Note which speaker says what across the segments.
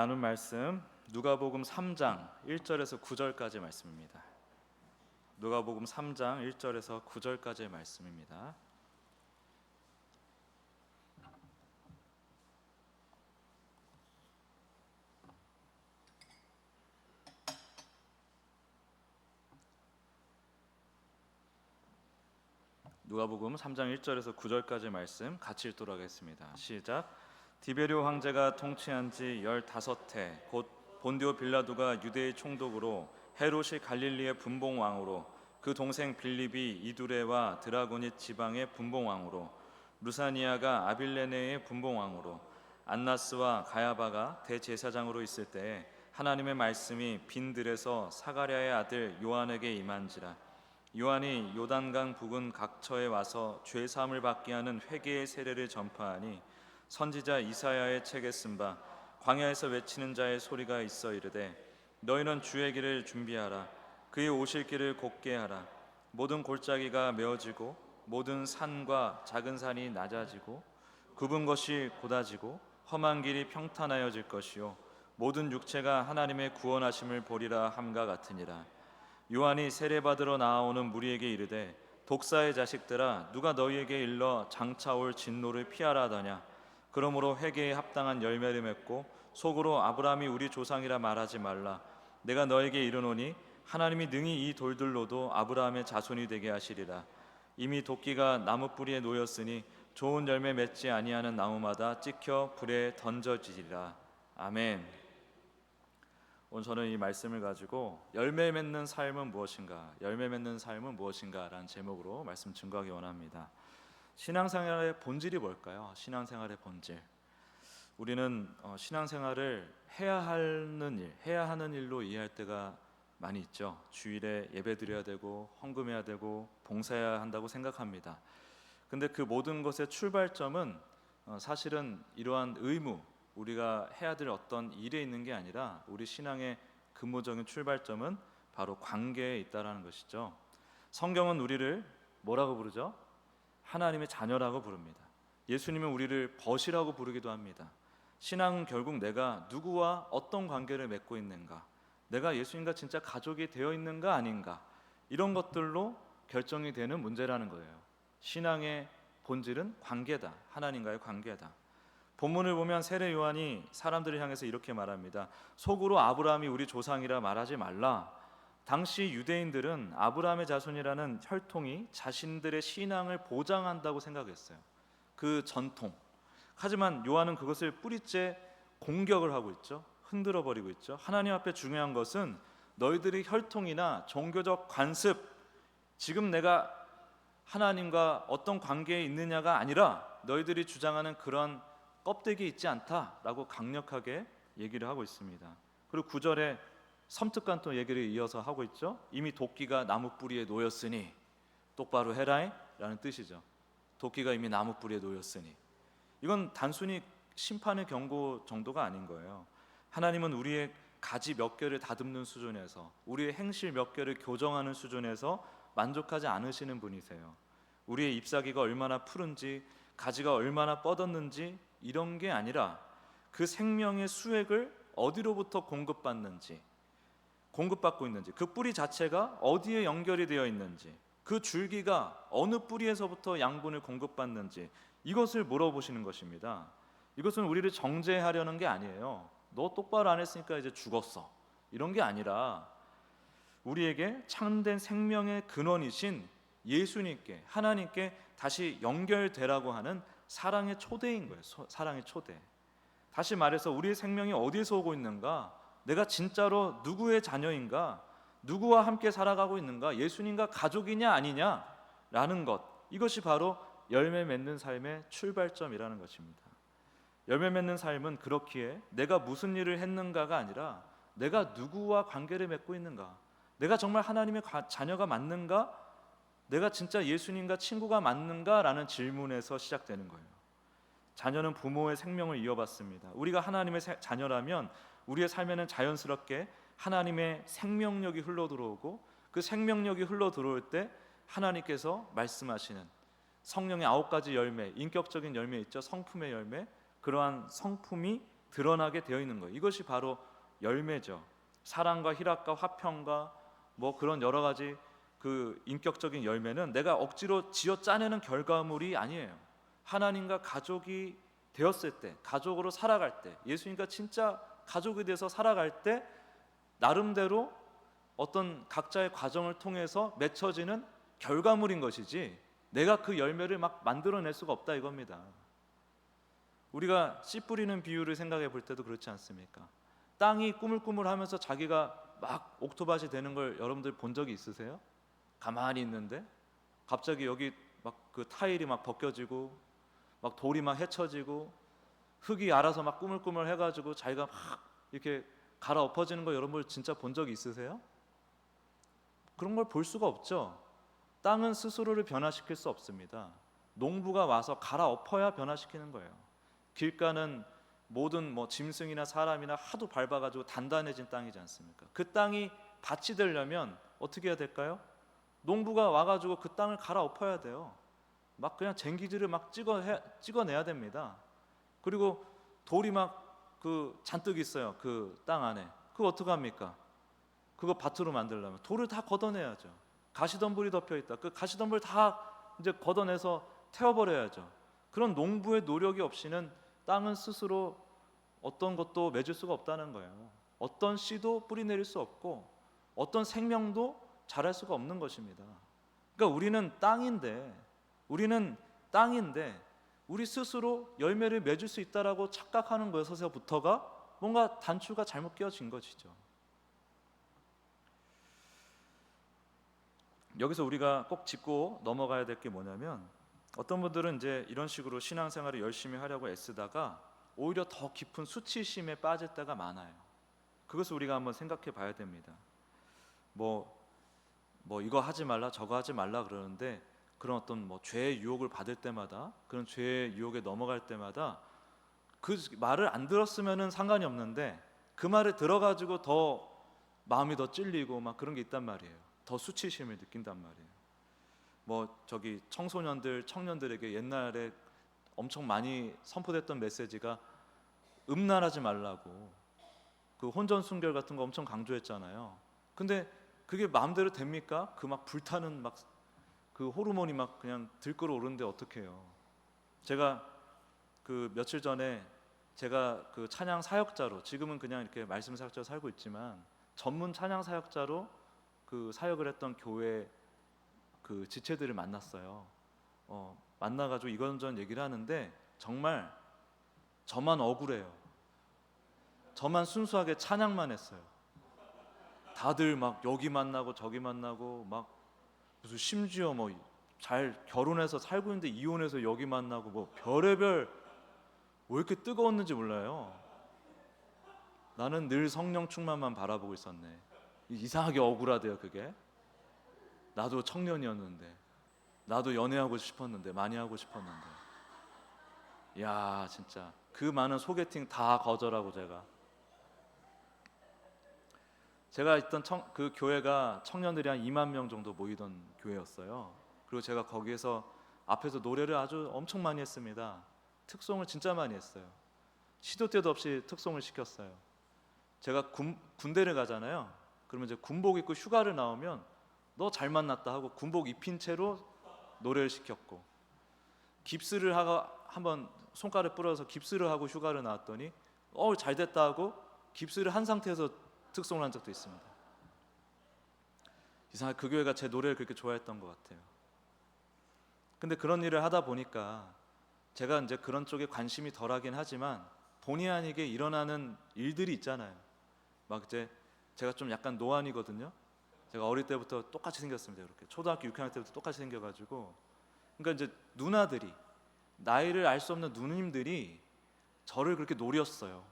Speaker 1: 나눈 말씀 누가복음 3장 1절에서 9절까지 말씀입니다. 누가복음 3장 1절에서 9절까지의 말씀입니다. 누가복음 3장 1절에서 9절까지 말씀 같이 읽도록 하겠습니다. 시작. 디베리오 황제가 통치한 지 15해 곧 본디오 빌라도가 유대의 총독으로 헤롯이 갈릴리의 분봉 왕으로 그 동생 빌립이 이두레와 드라고니 지방의 분봉 왕으로 루사니아가 아빌레네의 분봉 왕으로 안나스와 가야바가 대제사장으로 있을 때에 하나님의 말씀이 빈들에서 사가랴의 아들 요한에게 임한지라. 요한이 요단강 부근 각처에 와서 죄 사함을 받게 하는 회개의 세례를 전파하니 선지자 이사야의 책에 쓴 바 광야에서 외치는 자의 소리가 있어 이르되 너희는 주의 길을 준비하라. 그의 오실 길을 곱게 하라. 모든 골짜기가 메어지고 모든 산과 작은 산이 낮아지고 굽은 것이 곧아지고 험한 길이 평탄하여질 것이요. 모든 육체가 하나님의 구원하심을 보리라 함과 같으니라. 요한이 세례받으러 나아오는 무리에게 이르되 독사의 자식들아 누가 너희에게 일러 장차 올 진노를 피하라 하더냐 그러므로 회개에 합당한 열매를 맺고 속으로 아브라함이 우리 조상이라 말하지 말라. 내가 너에게 이르노니 하나님이 능히 이 돌들로도 아브라함의 자손이 되게 하시리라. 이미 도끼가 나무 뿌리에 놓였으니 좋은 열매 맺지 아니하는 나무마다 찍혀 불에 던져지리라. 아멘. 오늘 저는 이 말씀을 가지고 열매 맺는 삶은 무엇인가, 열매 맺는 삶은 무엇인가라는 제목으로 말씀 증거하기 원합니다. 신앙생활의 본질이 뭘까요? 신앙생활의 본질. 우리는 어, 신앙생활을 해야 하는 일, 해야 하는 일로 이해할 때가 많이 있죠. 주일에 예배 드려야 되고 헌금해야 되고 봉사해야 한다고 생각합니다. 근데 그 모든 것의 출발점은 어, 사실은 이러한 의무, 우리가 해야 될 어떤 일에 있는 게 아니라 우리 신앙의 근본적인 출발점은 바로 관계에 있다라는 것이죠. 성경은 우리를 뭐라고 부르죠? 하나님의 자녀라고 부릅니다. 예수님은 우리를 벗이라고 부르기도 합니다. 신앙은 결국 내가 누구와 어떤 관계를 맺고 있는가, 내가 예수님과 진짜 가족이 되어 있는가 아닌가 이런 것들로 결정이 되는 문제라는 거예요. 신앙의 본질은 관계다. 하나님과의 관계다. 본문을 보면 세례 요한이 사람들을 향해서 이렇게 말합니다. 속으로 아브라함이 우리 조상이라 말하지 말라. 당시 유대인들은 아브라함의 자손이라는 혈통이 자신들의 신앙을 보장한다고 생각했어요. 그 전통. 하지만 요한은 그것을 뿌리째 공격을 하고 있죠. 흔들어 버리고 있죠. 하나님 앞에 중요한 것은 너희들의 혈통이나 종교적 관습, 지금 내가 하나님과 어떤 관계에 있느냐가 아니라 너희들이 주장하는 그런 껍데기 있지 않다라고 강력하게 얘기를 하고 있습니다. 그리고 구절에 섬뜩한 또 얘기를 이어서 하고 있죠. 이미 도끼가 나무 뿌리에 놓였으니 똑바로 해라라는 뜻이죠. 도끼가 이미 나무 뿌리에 놓였으니 이건 단순히 심판의 경고 정도가 아닌 거예요. 하나님은 우리의 가지 몇 개를 다듬는 수준에서 우리의 행실 몇 개를 교정하는 수준에서 만족하지 않으시는 분이세요. 우리의 잎사귀가 얼마나 푸른지 가지가 얼마나 뻗었는지 이런 게 아니라 그 생명의 수액을 어디로부터 공급받는지 공급받고 있는지 그 뿌리 자체가 어디에 연결이 되어 있는지 그 줄기가 어느 뿌리에서부터 양분을 공급받는지 이것을 물어보시는 것입니다. 이것은 우리를 정죄하려는 게 아니에요. 너 똑바로 안 했으니까 이제 죽었어. 이런 게 아니라 우리에게 참된 생명의 근원이신 예수님께 하나님께 다시 연결되라고 하는 사랑의 초대인 거예요. 사랑의 초대. 다시 말해서 우리의 생명이 어디에서 오고 있는가? 내가 진짜로 누구의 자녀인가? 누구와 함께 살아가고 있는가? 예수님과 가족이냐 아니냐? 라는 것. 이것이 바로 열매 맺는 삶의 출발점이라는 것입니다. 열매 맺는 삶은 그렇기에 내가 무슨 일을 했는가가 아니라 내가 누구와 관계를 맺고 있는가? 내가 정말 하나님의 자녀가 맞는가? 내가 진짜 예수님과 친구가 맞는가 라는 질문에서 시작되는 거예요. 자녀는 부모의 생명을 이어받습니다. 우리가 하나님의 자녀라면 우리의 삶에는 자연스럽게 하나님의 생명력이 흘러 들어오고 그 생명력이 흘러 들어올 때 하나님께서 말씀하시는 성령의 아홉 가지 열매, 인격적인 열매 있죠. 성품의 열매. 그러한 성품이 드러나게 되어 있는 거예요. 이것이 바로 열매죠. 사랑과 희락과 화평과 뭐 그런 여러 가지 그 인격적인 열매는 내가 억지로 지어 짜내는 결과물이 아니에요. 하나님과 가족이 되었을 때, 가족으로 살아갈 때, 예수님과 진짜 가족이 돼서 살아갈 때 나름대로 어떤 각자의 과정을 통해서 맺혀지는 결과물인 것이지 내가 그 열매를 막 만들어낼 수가 없다 이겁니다. 우리가 씨 뿌리는 비유를 생각해 볼 때도 그렇지 않습니까? 땅이 꾸물꾸물하면서 자기가 막 옥토밭이 되는 걸 여러분들 본 적이 있으세요? 가만히 있는데 갑자기 여기 막 그 타일이 막 벗겨지고 막 돌이 막 헤쳐지고 흙이 알아서 막 꾸물꾸물 해가지고 자기가 막 이렇게 갈아 엎어지는 거 여러분 진짜 본 적이 있으세요? 그런 걸 볼 수가 없죠. 땅은 스스로를 변화시킬 수 없습니다. 농부가 와서 갈아 엎어야 변화시키는 거예요. 길가는 모든 뭐 짐승이나 사람이나 하도 밟아가지고 단단해진 땅이지 않습니까? 그 땅이 밭이 되려면 어떻게 해야 될까요? 농부가 와가지고 그 땅을 갈아 엎어야 돼요. 막 그냥 쟁기들을 막 찍어 해, 찍어내야 됩니다. 그리고 돌이 막 그 잔뜩 있어요. 그 땅 안에. 그거 어떻게 합니까? 그거 밭으로 만들려면 돌을 다 걷어내야죠. 가시덤불이 덮여 있다. 그 가시덤불 다 이제 걷어내서 태워버려야죠. 그런 농부의 노력이 없이는 땅은 스스로 어떤 것도 맺을 수가 없다는 거예요. 어떤 씨도 뿌리 내릴 수 없고 어떤 생명도 자랄 수가 없는 것입니다. 그러니까 우리는 땅인데 우리는 땅인데 우리 스스로 열매를 맺을 수 있다라고 착각하는 것에서부터가 뭔가 단추가 잘못 끼워진 것이죠. 여기서 우리가 꼭 짚고 넘어가야 될 게 뭐냐면 어떤 분들은 이제 이런 식으로 신앙생활을 열심히 하려고 애쓰다가 오히려 더 깊은 수치심에 빠질 때가 많아요. 그것을 우리가 한번 생각해 봐야 됩니다. 뭐, 뭐 이거 하지 말라 저거 하지 말라 그러는데 그런 어떤 뭐 죄의 유혹을 받을 때마다 그런 죄의 유혹에 넘어갈 때마다 그 말을 안 들었으면은 상관이 없는데 그 말을 들어가지고 더 마음이 더 찔리고 막 그런 게 있단 말이에요. 더 수치심을 느낀단 말이에요. 뭐 저기 청소년들 청년들에게 옛날에 엄청 많이 선포됐던 메시지가 음란하지 말라고 그 혼전 순결 같은 거 엄청 강조했잖아요. 근데 그게 마음대로 됩니까? 그 막 불타는 막 그 호르몬이 막 그냥 들끓어 오르는데 어떡해요? 제가 그 며칠 전에 제가 그 찬양 사역자로 지금은 그냥 이렇게 말씀 사역자로 살고 있지만 전문 찬양 사역자로 그 사역을 했던 교회 그 지체들을 만났어요. 어, 만나가지고 이런저런 얘기를 하는데 정말 저만 억울해요. 저만 순수하게 찬양만 했어요. 다들 막 여기 만나고 저기 만나고 막 무슨 심지어 뭐 잘 결혼해서 살고 있는데 이혼해서 여기 만나고 뭐 별의별 왜 이렇게 뜨거웠는지 몰라요. 나는 늘 성령 충만만 바라보고 있었네. 이상하게 억울하대요 그게. 나도 청년이었는데 나도 연애하고 싶었는데 많이 하고 싶었는데 야 진짜 그 많은 소개팅 다 거절하고 제가 제가 있던 청, 그 교회가 청년들이 한 2만 명 정도 모이던 교회였어요. 그리고 제가 거기에서 앞에서 노래를 아주 엄청 많이 했습니다. 특송을 진짜 많이 했어요. 시도 때도 없이 특송을 시켰어요. 제가 군, 군대를 가잖아요. 그러면 이제 군복 입고 휴가를 나오면 너 잘 만났다 하고 군복 입힌 채로 노래를 시켰고 깁스를 하고 한번 손가락 뿌려서 깁스를 하고 휴가를 나왔더니 어 잘 됐다 하고 깁스를 한 상태에서 특송을 한 적도 있습니다. 이상하게 그 교회가 제 노래를 그렇게 좋아했던 것 같아요. 근데 그런 일을 하다 보니까 제가 이제 그런 쪽에 관심이 덜하긴 하지만 본의 아니게 일어나는 일들이 있잖아요. 막 이제 제가 좀 약간 노안이거든요. 제가 어릴 때부터 똑같이 생겼습니다. 이렇게 초등학교 6학년 때부터 똑같이 생겨가지고 그러니까 이제 누나들이 나이를 알 수 없는 누님들이 저를 그렇게 노렸어요.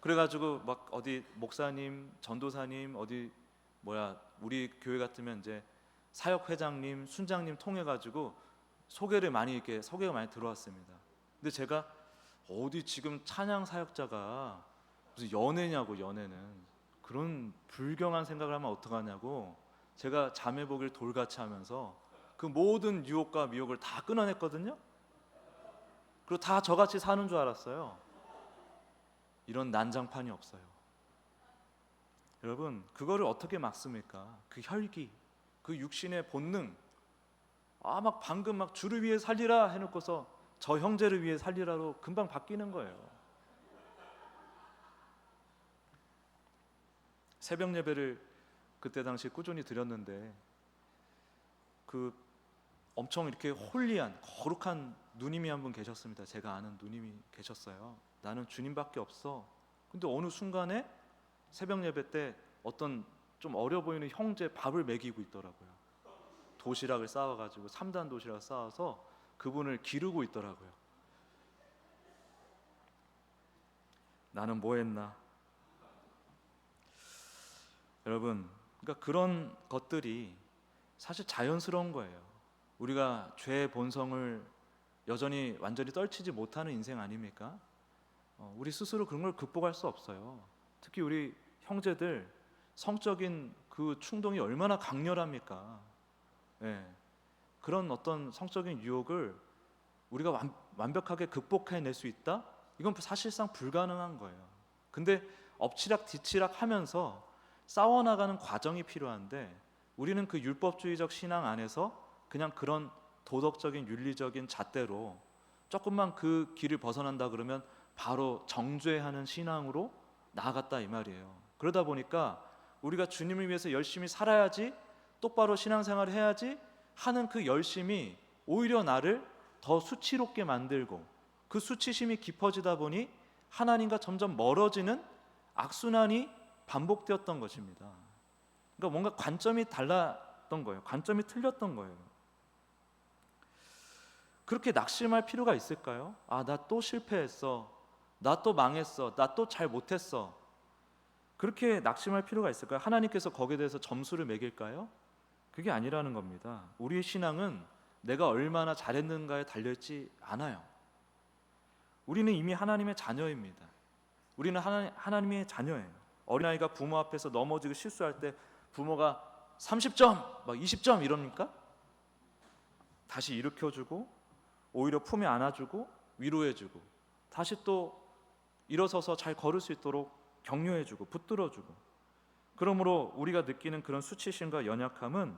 Speaker 1: 그래가지고 막 어디 목사님, 전도사님 어디 뭐야 우리 교회 같으면 이제 사역 회장님, 순장님 통해 가지고 소개를 많이 이렇게 소개가 많이 들어왔습니다. 근데 제가 어디 지금 찬양 사역자가 무슨 연애냐고 연애는 그런 불경한 생각을 하면 어떡하냐고 제가 자매 보기를 돌같이 하면서 그 모든 유혹과 미혹을 다 끊어냈거든요. 그리고 다 저같이 사는 줄 알았어요. 이런 난장판이 없어요. 여러분, 그거를 어떻게 막습니까? 그 혈기, 그 육신의 본능. 아, 막 방금 막 주를 위해 살리라 해놓고서 저 형제를 위해 살리라로 금방 바뀌는 거예요. 새벽 예배를 그때 당시 꾸준히 드렸는데 그 엄청 이렇게 홀리한 거룩한 누님이 한 분 계셨습니다. 제가 아는 누님이 계셨어요. 나는 주님밖에 없어. 근데 어느 순간에 새벽 예배 때 어떤 좀 어려 보이는 형제 밥을 먹이고 있더라고요. 도시락을 쌓아 가지고 3단 도시락 쌓아서 그분을 기르고 있더라고요. 나는 뭐 했나? 여러분, 그러니까 그런 것들이 사실 자연스러운 거예요. 우리가 죄의 본성을 여전히 완전히 떨치지 못하는 인생 아닙니까? 어, 우리 스스로 그런 걸 극복할 수 없어요. 특히 우리 형제들 성적인 그 충동이 얼마나 강렬합니까? 예. 그런 어떤 성적인 유혹을 우리가 완, 완벽하게 극복해낼 수 있다? 이건 사실상 불가능한 거예요. 근데 엎치락 뒤치락 하면서 싸워나가는 과정이 필요한데 우리는 그 율법주의적 신앙 안에서 그냥 그런 도덕적인 윤리적인 잣대로 조금만 그 길을 벗어난다 그러면 바로 정죄하는 신앙으로 나아갔다 이 말이에요. 그러다 보니까 우리가 주님을 위해서 열심히 살아야지 똑바로 신앙생활을 해야지 하는 그 열심이 오히려 나를 더 수치롭게 만들고 그 수치심이 깊어지다 보니 하나님과 점점 멀어지는 악순환이 반복되었던 것입니다. 그러니까 뭔가 관점이 달랐던 거예요. 관점이 틀렸던 거예요. 그렇게 낙심할 필요가 있을까요? 아, 나 또 실패했어. 나 또 망했어. 나 또 잘 못했어. 그렇게 낙심할 필요가 있을까요? 하나님께서 거기에 대해서 점수를 매길까요? 그게 아니라는 겁니다. 우리의 신앙은 내가 얼마나 잘했는가에 달려있지 않아요. 우리는 이미 하나님의 자녀입니다. 우리는 하나, 하나님의 자녀예요. 어린아이가 부모 앞에서 넘어지고 실수할 때 부모가 30점, 막 20점 이럽니까? 다시 일으켜주고 오히려 품에 안아주고 위로해주고 다시 또 일어서서 잘 걸을 수 있도록 격려해주고 붙들어주고 그러므로 우리가 느끼는 그런 수치심과 연약함은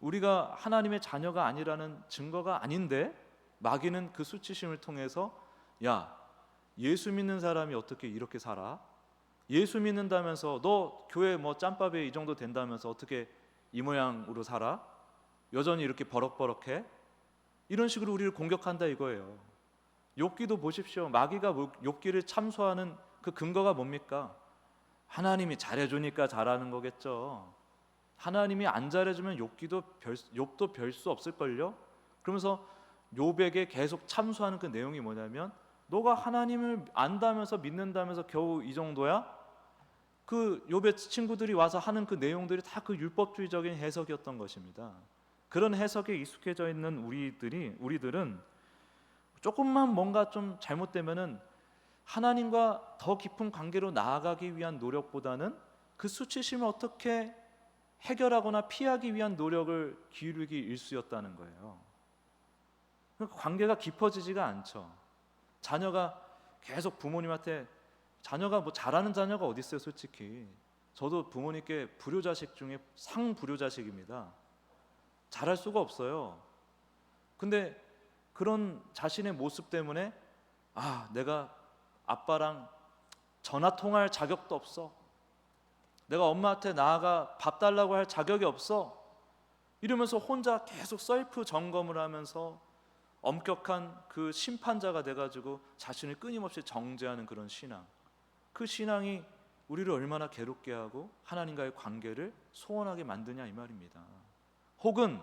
Speaker 1: 우리가 하나님의 자녀가 아니라는 증거가 아닌데 마귀는 그 수치심을 통해서 야 예수 믿는 사람이 어떻게 이렇게 살아? 예수 믿는다면서 너 교회 뭐 짬밥에 이 정도 된다면서 어떻게 이 모양으로 살아? 여전히 이렇게 버럭버럭해? 이런 식으로 우리를 공격한다 이거예요. 욥기도 보십시오. 마귀가 뭐 욥기를 참소하는 그 근거가 뭡니까? 하나님이 잘해주니까 잘하는 거겠죠. 하나님이 안 잘해주면 욥기도 별, 욥도 별 수 없을걸요. 그러면서 욥에게 계속 참소하는 그 내용이 뭐냐면 너가 하나님을 안다면서 믿는다면서 겨우 이 정도야? 그 욥의 친구들이 와서 하는 그 내용들이 다 그 율법주의적인 해석이었던 것입니다. 그런 해석에 익숙해져 있는 우리들이 우리들은 조금만 뭔가 좀 잘못되면은 하나님과 더 깊은 관계로 나아가기 위한 노력보다는 그 수치심을 어떻게 해결하거나 피하기 위한 노력을 기울이기 일쑤였다는 거예요. 그러니까 관계가 깊어지지가 않죠. 자녀가 계속 부모님한테 자녀가 뭐 잘하는 자녀가 어디 있어요, 솔직히. 저도 부모님께 불효자식 중에 상불효자식입니다. 잘할 수가 없어요. 근데 그런 자신의 모습 때문에 아, 내가 아빠랑 전화 통화할 자격도 없어. 내가 엄마한테 나아가 밥 달라고 할 자격이 없어. 이러면서 혼자 계속 셀프 점검을 하면서 엄격한 그 심판자가 돼 가지고 자신을 끊임없이 정죄하는 그런 신앙. 그 신앙이 우리를 얼마나 괴롭게 하고 하나님과의 관계를 소원하게 만드냐 이 말입니다. 혹은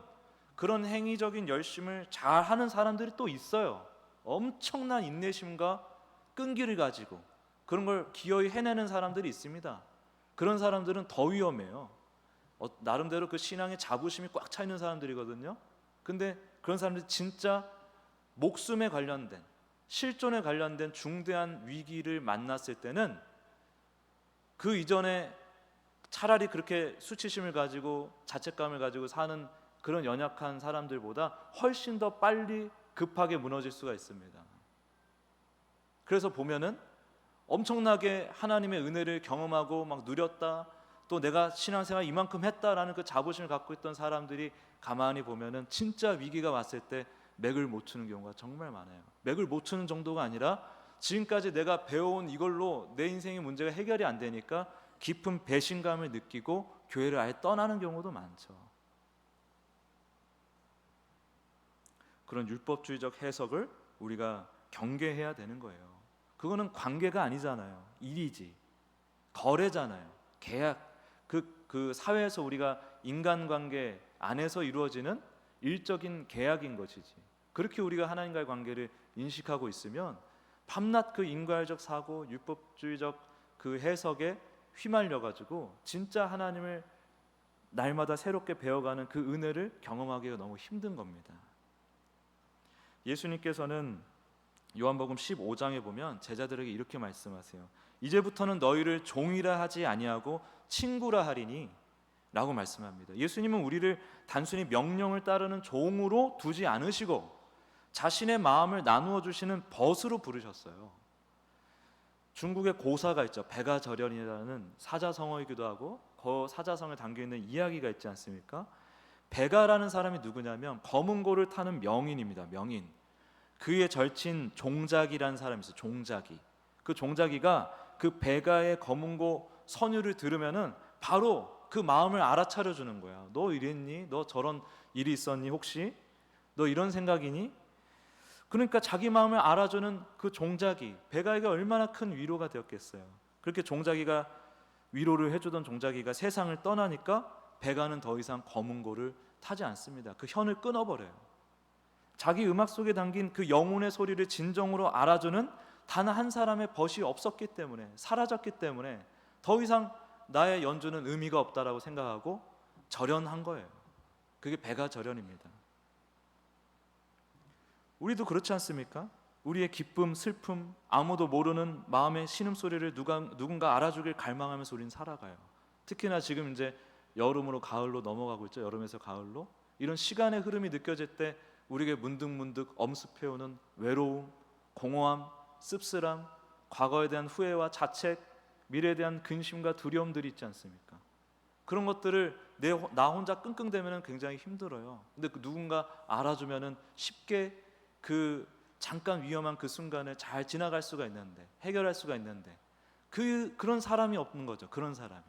Speaker 1: 그런 행위적인 열심을 잘 하는 사람들이 또 있어요. 엄청난 인내심과 끈기를 가지고 그런 걸 기어이 해내는 사람들이 있습니다. 그런 사람들은 더 위험해요. 어, 나름대로 그 신앙의 자부심이 꽉 차 있는 사람들이거든요. 근데 그런 사람들이 진짜 목숨에 관련된 실존에 관련된 중대한 위기를 만났을 때는 그 이전에 차라리 그렇게 수치심을 가지고 자책감을 가지고 사는 그런 연약한 사람들보다 훨씬 더 빨리 급하게 무너질 수가 있습니다. 그래서 보면은 엄청나게 하나님의 은혜를 경험하고 막 누렸다. 또 내가 신앙생활 이만큼 했다라는 그 자부심을 갖고 있던 사람들이 가만히 보면은 진짜 위기가 왔을 때 맥을 못 추는 경우가 정말 많아요. 맥을 못 추는 정도가 아니라 지금까지 내가 배워온 이걸로 내 인생의 문제가 해결이 안 되니까 깊은 배신감을 느끼고 교회를 아예 떠나는 경우도 많죠. 그런 율법주의적 해석을 우리가 경계해야 되는 거예요. 그거는 관계가 아니잖아요. 일이지. 거래잖아요. 계약. 그, 그 사회에서 우리가 인간관계 안에서 이루어지는 일적인 계약인 것이지. 그렇게 우리가 하나님과의 관계를 인식하고 있으면 밤낮 그 인과적 사고, 율법주의적 그 해석에 휘말려 가지고 진짜 하나님을 날마다 새롭게 배워가는 그 은혜를 경험하기가 너무 힘든 겁니다. 예수님께서는 요한복음 15장에 보면 제자들에게 이렇게 말씀하세요. 이제부터는 너희를 종이라 하지 아니하고 친구라 하리니 라고 말씀합니다. 예수님은 우리를 단순히 명령을 따르는 종으로 두지 않으시고 자신의 마음을 나누어 주시는 벗으로 부르셨어요. 중국에 고사가 있죠. 백아절연이라는 사자성어이기도 하고 그 사자성에 담겨 있는 이야기가 있지 않습니까? 백아라는 사람이 누구냐면 검은 고를 타는 명인입니다. 명인. 그의 절친 종자기라는 사람이 있어요. 종자기. 그 종자기가 그 백아의 검은 고 선율을 들으면은 바로 그 마음을 알아차려 주는 거야. 너 이랬니? 너 저런 일이 있었니? 혹시 너 이런 생각이니? 그러니까 자기 마음을 알아주는 그 종자기 백아에게 얼마나 큰 위로가 되었겠어요. 그렇게 종자기가 위로를 해주던 종자기가 세상을 떠나니까 백아는 더 이상 검은 고를 타지 않습니다. 그 현을 끊어버려요. 자기 음악 속에 담긴 그 영혼의 소리를 진정으로 알아주는 단 한 사람의 벗이 없었기 때문에 사라졌기 때문에 더 이상 나의 연주는 의미가 없다라고 생각하고 절연한 거예요. 그게 백아 절연입니다. 우리도 그렇지 않습니까? 우리의 기쁨, 슬픔, 아무도 모르는 마음의 신음 소리를 누가 누군가 알아주길 갈망하면서 우리는 살아가요. 특히나 지금 이제 여름으로 가을로 넘어가고 있죠. 여름에서 가을로 이런 시간의 흐름이 느껴질 때 우리에게 문득문득 엄습해오는 외로움, 공허함, 씁쓸함, 과거에 대한 후회와 자책, 미래에 대한 근심과 두려움들이 있지 않습니까? 그런 것들을 내 나 혼자 끙끙대면 굉장히 힘들어요. 근데 그 누군가 알아주면은 쉽게 그 잠깐 위험한 그 순간을 잘 지나갈 수가 있는데 해결할 수가 있는데 그 그런 사람이 없는 거죠. 그런 사람이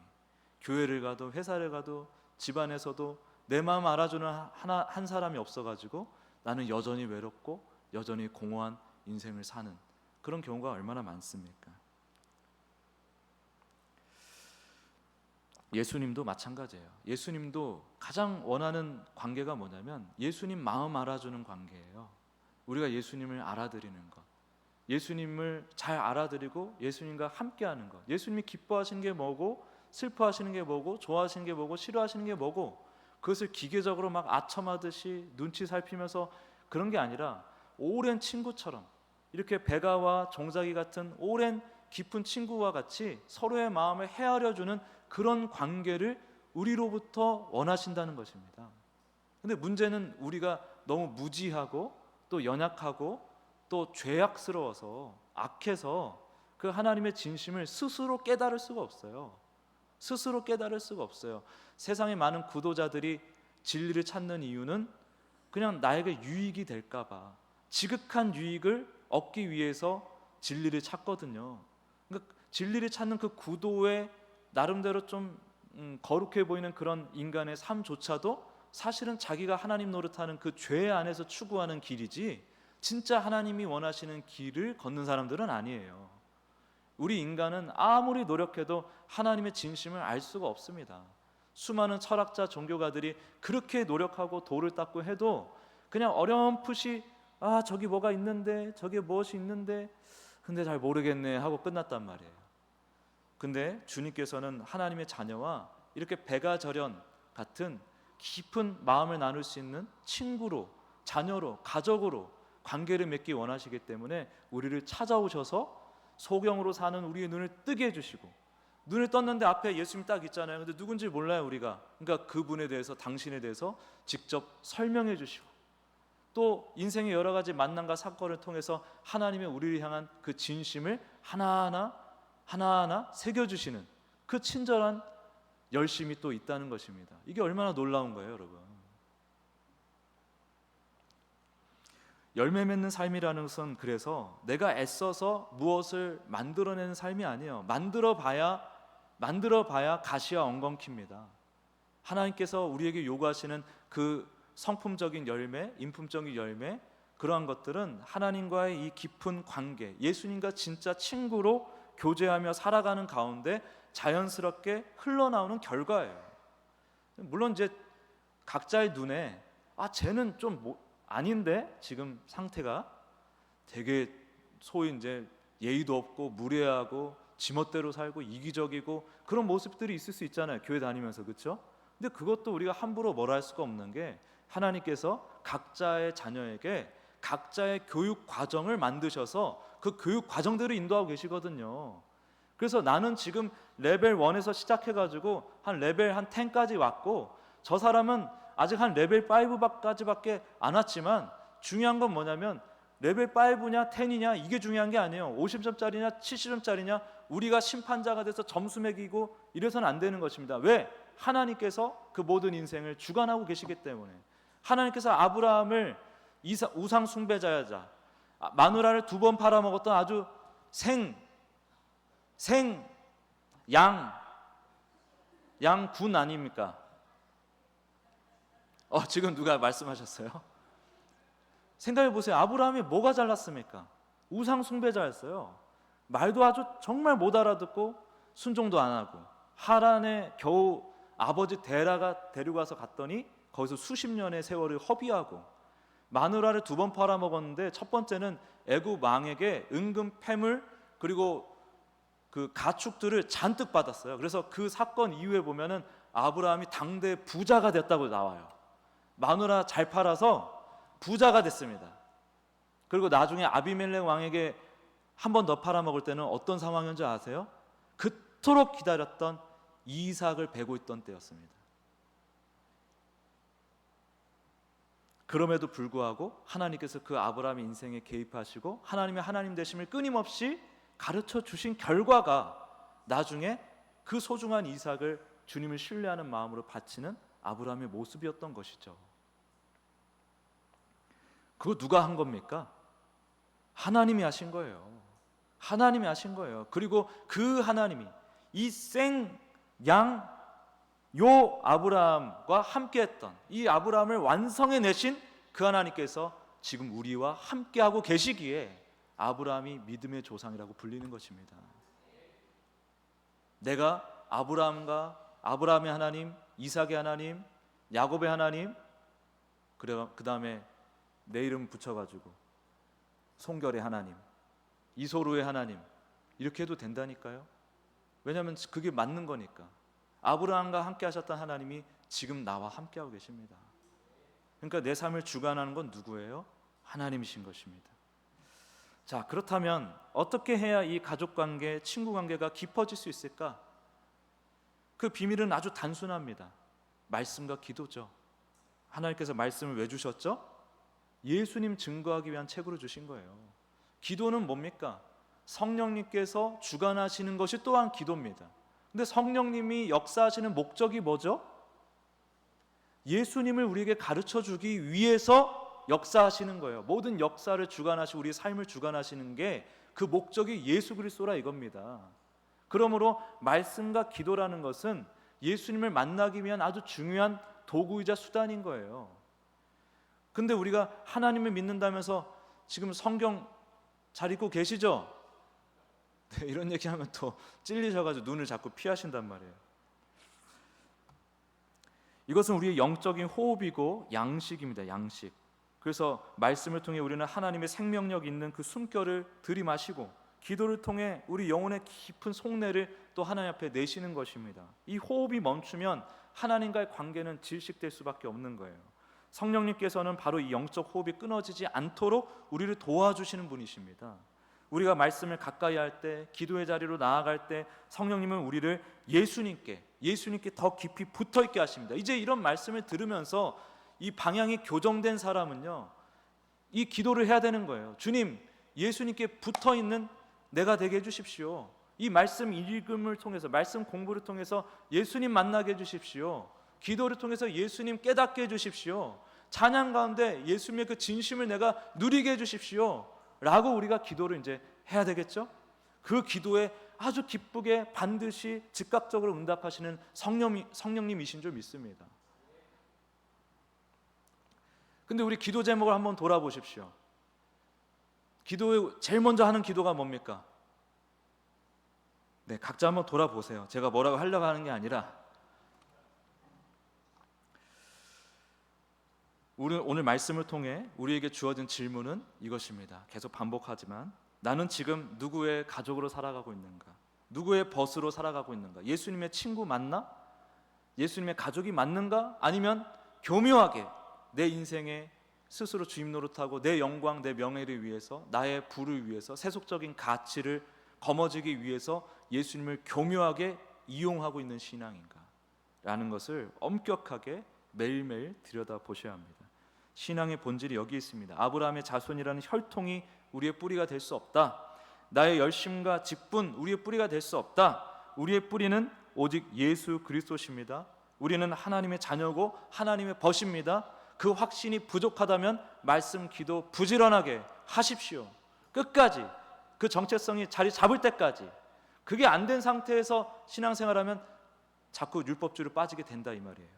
Speaker 1: 교회를 가도 회사를 가도 집안에서도 내 마음 알아주는 하나 한 사람이 없어가지고 나는 여전히 외롭고 여전히 공허한 인생을 사는 그런 경우가 얼마나 많습니까? 예수님도 마찬가지예요. 예수님도 가장 원하는 관계가 뭐냐면 예수님 마음 알아주는 관계예요. 우리가 예수님을 알아들이는 것. 예수님을 잘 알아들이고 예수님과 함께하는 것. 예수님이 기뻐하시는 게 뭐고 슬퍼하시는 게 뭐고 좋아하시는 게 뭐고 싫어하시는 게 뭐고 그것을 기계적으로 막 아첨하듯이 눈치 살피면서 그런 게 아니라 오랜 친구처럼 이렇게 배가와 종자기 같은 오랜 깊은 친구와 같이 서로의 마음을 헤아려 주는 그런 관계를 우리로부터 원하신다는 것입니다. 근데 문제는 우리가 너무 무지하고 또 연약하고 또 죄악스러워서 악해서 그 하나님의 진심을 스스로 깨달을 수가 없어요. 스스로 깨달을 수가 없어요. 세상의 많은 구도자들이 진리를 찾는 이유는 그냥 나에게 유익이 될까봐 지극한 유익을 얻기 위해서 진리를 찾거든요. 그러니까 진리를 찾는 그 구도에 나름대로 좀 음, 거룩해 보이는 그런 인간의 삶조차도 사실은 자기가 하나님 노릇하는 그 죄 안에서 추구하는 길이지 진짜 하나님이 원하시는 길을 걷는 사람들은 아니에요. 우리 인간은 아무리 노력해도 하나님의 진심을 알 수가 없습니다. 수많은 철학자, 종교가들이 그렇게 노력하고 돌을 닦고 해도 그냥 어렴풋이 아 저기 뭐가 있는데 저게 무엇이 있는데 근데 잘 모르겠네 하고 끝났단 말이에요. 근데 주님께서는 하나님의 자녀와 이렇게 배가절연 같은 깊은 마음을 나눌 수 있는 친구로, 자녀로, 가족으로 관계를 맺기 원하시기 때문에 우리를 찾아오셔서 소경으로 사는 우리의 눈을 뜨게 해주시고 눈을 떴는데 앞에 예수님 딱 있잖아요. 근데 누군지 몰라요 우리가. 그러니까 그분에 대해서 당신에 대해서 직접 설명해 주시고 또 인생의 여러 가지 만남과 사건을 통해서 하나님의 우리를 향한 그 진심을 하나하나 하나하나 새겨 주시는 그 친절한 열심이 또 있다는 것입니다. 이게 얼마나 놀라운 거예요, 여러분. 열매 맺는 삶이라는 것은 그래서 내가 애써서 무엇을 만들어내는 삶이 아니에요. 만들어 봐야 만들어 봐야 가시와 엉겅퀴입니다. 하나님께서 우리에게 요구하시는 그 성품적인 열매, 인품적인 열매 그러한 것들은 하나님과의 이 깊은 관계, 예수님과 진짜 친구로 교제하며 살아가는 가운데 자연스럽게 흘러나오는 결과예요. 물론 이제 각자의 눈에 아 쟤는 좀 뭐, 아닌데 지금 상태가 되게 소위 이제 예의도 없고 무례하고 지멋대로 살고 이기적이고 그런 모습들이 있을 수 있잖아요. 교회 다니면서 그렇죠? 근데 그것도 우리가 함부로 뭐라 할 수가 없는 게 하나님께서 각자의 자녀에게 각자의 교육 과정을 만드셔서 그 교육 과정대로 인도하고 계시거든요. 그래서 나는 지금 레벨 1에서 시작해 가지고 한 레벨 한 10까지 왔고 저 사람은 아직 한 레벨 5까지밖에 안 왔지만 중요한 건 뭐냐면 레벨 5냐 10이냐 이게 중요한 게 아니에요. 50점짜리냐 70점짜리냐 우리가 심판자가 돼서 점수 매기고 이래서는 안 되는 것입니다. 왜? 하나님께서 그 모든 인생을 주관하고 계시기 때문에 하나님께서 아브라함을 이사, 우상 숭배자야자 아, 마누라를 두 번 팔아먹었던 아주 생 생, 양, 양 군 아닙니까? 어, 지금 누가 말씀하셨어요? 생각해 보세요. 아브라함이 뭐가 잘났습니까? 우상 숭배자였어요. 말도 아주 정말 못 알아듣고 순종도 안 하고 하란에 겨우 아버지 데라가 데리고 가서 갔더니 거기서 수십 년의 세월을 허비하고 마누라를 두 번 팔아먹었는데 첫 번째는 애굽 왕에게 은금 패물 그리고 그 가축들을 잔뜩 받았어요. 그래서 그 사건 이후에 보면은 아브라함이 당대 부자가 됐다고 나와요. 마누라 잘 팔아서 부자가 됐습니다. 그리고 나중에 아비멜렉 왕에게 한 번 더 팔아먹을 때는 어떤 상황이었는지 아세요? 그토록 기다렸던 이삭을 베고 있던 때였습니다. 그럼에도 불구하고 하나님께서 그 아브라함의 인생에 개입하시고 하나님의 하나님 되심을 끊임없이 가르쳐 주신 결과가 나중에 그 소중한 이삭을 주님을 신뢰하는 마음으로 바치는 아브라함의 모습이었던 것이죠. 그거 누가 한 겁니까? 하나님이 하신 거예요. 하나님이 하신 거예요. 그리고 그 하나님이 이 생양 요 아브라함과 함께 했던 이 아브라함을 완성해 내신 그 하나님께서 지금 우리와 함께하고 계시기에 아브라함이 믿음의 조상이라고 불리는 것입니다. 내가 아브라함과 아브라함의 하나님, 이삭의 하나님, 야곱의 하나님, 그 다음에 내 이름 붙여가지고 송결의 하나님, 이소루의 하나님 이렇게 해도 된다니까요. 왜냐하면 그게 맞는 거니까. 아브라함과 함께 하셨던 하나님이 지금 나와 함께하고 계십니다. 그러니까 내 삶을 주관하는 건 누구예요? 하나님이신 것입니다. 자, 그렇다면 어떻게 해야 이 가족 관계, 친구 관계가 깊어질 수 있을까? 그 비밀은 아주 단순합니다. 말씀과 기도죠. 하나님께서 말씀을 왜 주셨죠? 예수님 증거하기 위한 책으로 주신 거예요. 기도는 뭡니까? 성령님께서 주관하시는 것이 또한 기도입니다. 근데 성령님이 역사하시는 목적이 뭐죠? 예수님을 우리에게 가르쳐 주기 위해서 역사하시는 거예요. 모든 역사를 주관하시고 우리 삶을 주관하시는 게 그 목적이 예수 그리스도라 이겁니다. 그러므로 말씀과 기도라는 것은 예수님을 만나기 위한 아주 중요한 도구이자 수단인 거예요. 근데 우리가 하나님을 믿는다면서 지금 성경 잘 읽고 계시죠? 네, 이런 얘기하면 또 찔리셔가지고 눈을 자꾸 피하신단 말이에요. 이것은 우리의 영적인 호흡이고 양식입니다. 양식. 그래서 말씀을 통해 우리는 하나님의 생명력 있는 그 숨결을 들이마시고 기도를 통해 우리 영혼의 깊은 속내를 또 하나님 앞에 내시는 것입니다. 이 호흡이 멈추면 하나님과의 관계는 질식될 수밖에 없는 거예요. 성령님께서는 바로 이 영적 호흡이 끊어지지 않도록 우리를 도와주시는 분이십니다. 우리가 말씀을 가까이 할 때, 기도의 자리로 나아갈 때 성령님은 우리를 예수님께, 예수님께 더 깊이 붙어 있게 하십니다. 이제 이런 말씀을 들으면서 이 방향이 교정된 사람은요,
Speaker 2: 이 기도를 해야 되는 거예요. 주님, 예수님께 붙어 있는 내가 되게 해 주십시오. 이 말씀 읽음을 통해서 말씀 공부를 통해서 예수님 만나게 해 주십시오. 기도를 통해서 예수님 깨닫게 해 주십시오. 찬양 가운데 예수님의 그 진심을 내가 누리게 해 주십시오. 라고 우리가 기도를 이제 해야 되겠죠? 그 기도에 아주 기쁘게 반드시 즉각적으로 응답하시는 성령, 성령님이신 줄 믿습니다. 근데 우리 기도 제목을 한번 돌아보십시오. 기도에 제일 먼저 하는 기도가 뭡니까? 네, 각자 한번 돌아보세요. 제가 뭐라고 하려고 하는 게 아니라 우리 오늘 말씀을 통해 우리에게 주어진 질문은 이것입니다. 계속 반복하지만 나는 지금 누구의 가족으로 살아가고 있는가? 누구의 벗으로 살아가고 있는가? 예수님의 친구 맞나? 예수님의 가족이 맞는가? 아니면 교묘하게 내 인생에 스스로 주임 노릇하고 내 영광, 내 명예를 위해서 나의 부를 위해서 세속적인 가치를 거머쥐기 위해서 예수님을 교묘하게 이용하고 있는 신앙인가? 라는 것을 엄격하게 매일매일 들여다 보셔야 합니다. 신앙의 본질이 여기 있습니다. 아브라함의 자손이라는 혈통이 우리의 뿌리가 될 수 없다. 나의 열심과 직분 우리의 뿌리가 될 수 없다. 우리의 뿌리는 오직 예수 그리스도십니다. 우리는 하나님의 자녀고 하나님의 벗입니다. 그 확신이 부족하다면 말씀 기도 부지런하게 하십시오. 끝까지 그 정체성이 자리 잡을 때까지 그게 안 된 상태에서 신앙생활하면 자꾸 율법주의로 빠지게 된다 이 말이에요.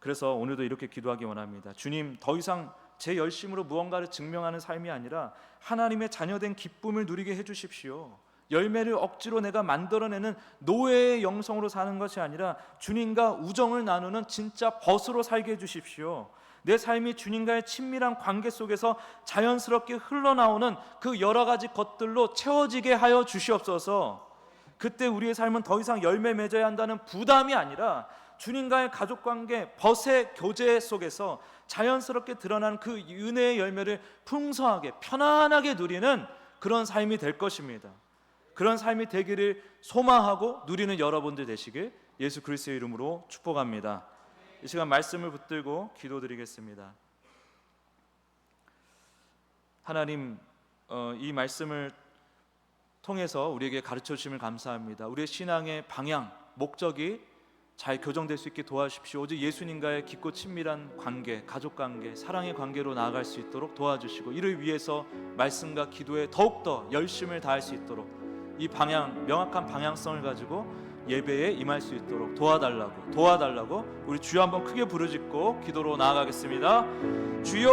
Speaker 2: 그래서 오늘도 이렇게 기도하기 원합니다. 주님, 더 이상 제 열심으로 무언가를 증명하는 삶이 아니라 하나님의 자녀된 기쁨을 누리게 해 주십시오. 열매를 억지로 내가 만들어내는 노예의 영성으로 사는 것이 아니라 주님과 우정을 나누는 진짜 벗으로 살게 해 주십시오. 내 삶이 주님과의 친밀한 관계 속에서 자연스럽게 흘러나오는 그 여러 가지 것들로 채워지게 하여 주시옵소서. 그때 우리의 삶은 더 이상 열매 맺어야 한다는 부담이 아니라 주님과의 가족 관계, 벗의 교제 속에서 자연스럽게 드러나는 그 은혜의 열매를 풍성하게 편안하게 누리는 그런 삶이 될 것입니다. 그런 삶이 되기를 소망하고 누리는 여러분들 되시길 예수 그리스도의 이름으로 축복합니다. 이 시간 말씀을 붙들고 기도드리겠습니다. 하나님 어, 이 말씀을 통해서 우리에게 가르쳐 주심을 감사합니다. 우리의 신앙의 방향, 목적이 잘 교정될 수 있게 도와주십시오. 오직 예수님과의 깊고 친밀한 관계, 가족 관계, 사랑의 관계로 나아갈 수 있도록 도와주시고 이를 위해서 말씀과 기도에 더욱 더 열심을 다할 수 있도록 이 방향, 명확한 방향성을 가지고 예배에 임할 수 있도록 도와달라고 도와달라고 우리 주여 한번 크게 부르짖고 기도로 나아가겠습니다. 주여